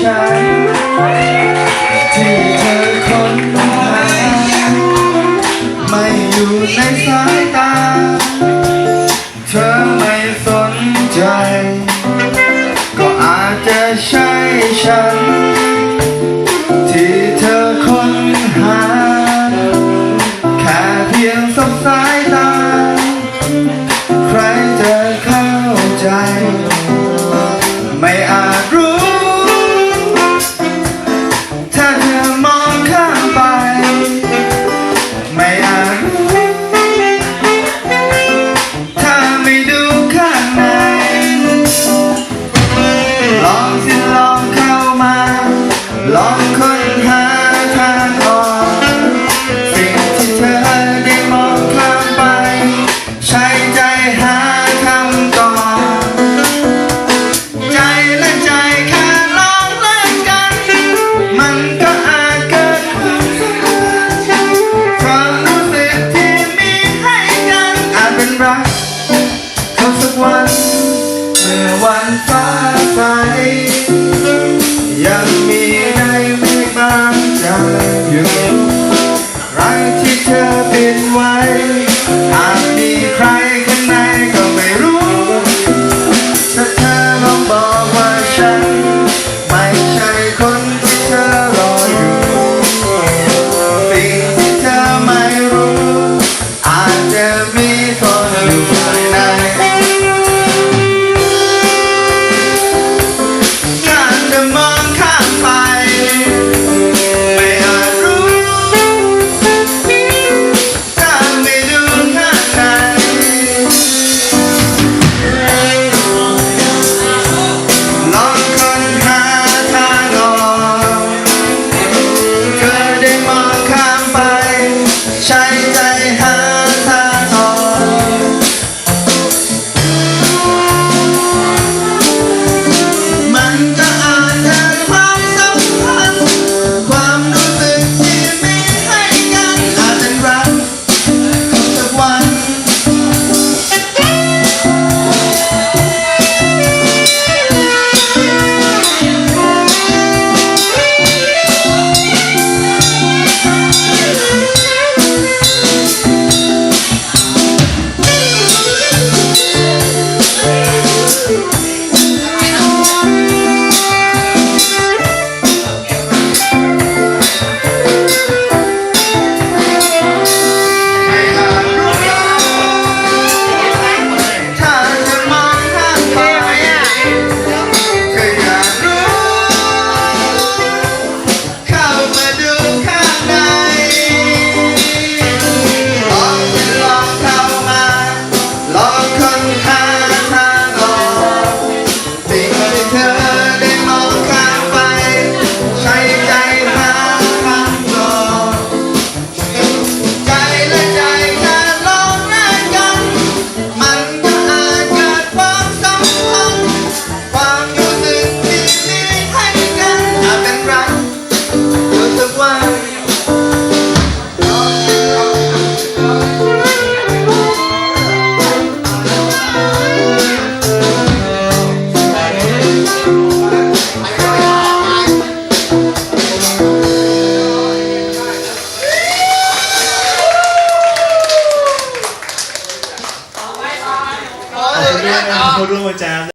ฉัน ที่เธอคนหาไม่อยู่ในสายตา เธอไม่สนใจ ก็อาจจะใช่ฉัน ที่เธอคนหา แค่เพียงสายตา ใครจะเข้าใจ ไม่อาจรู้ ลองสิลองเข้ามา ลองค้นหาทางออก สิ่งที่เธอได้มองข้ามไป ใช้ใจหาคำตอบใจและใจแค่ลองเล่นกัน มันก็อาจเกิดความสัมพันธ์ความรู้สึกที่มีให้กันอาจเป็นรักเขาสักวัน เมื่อวันฟ้าใส ด้วยนะครับผู้ร่วมอาจารย์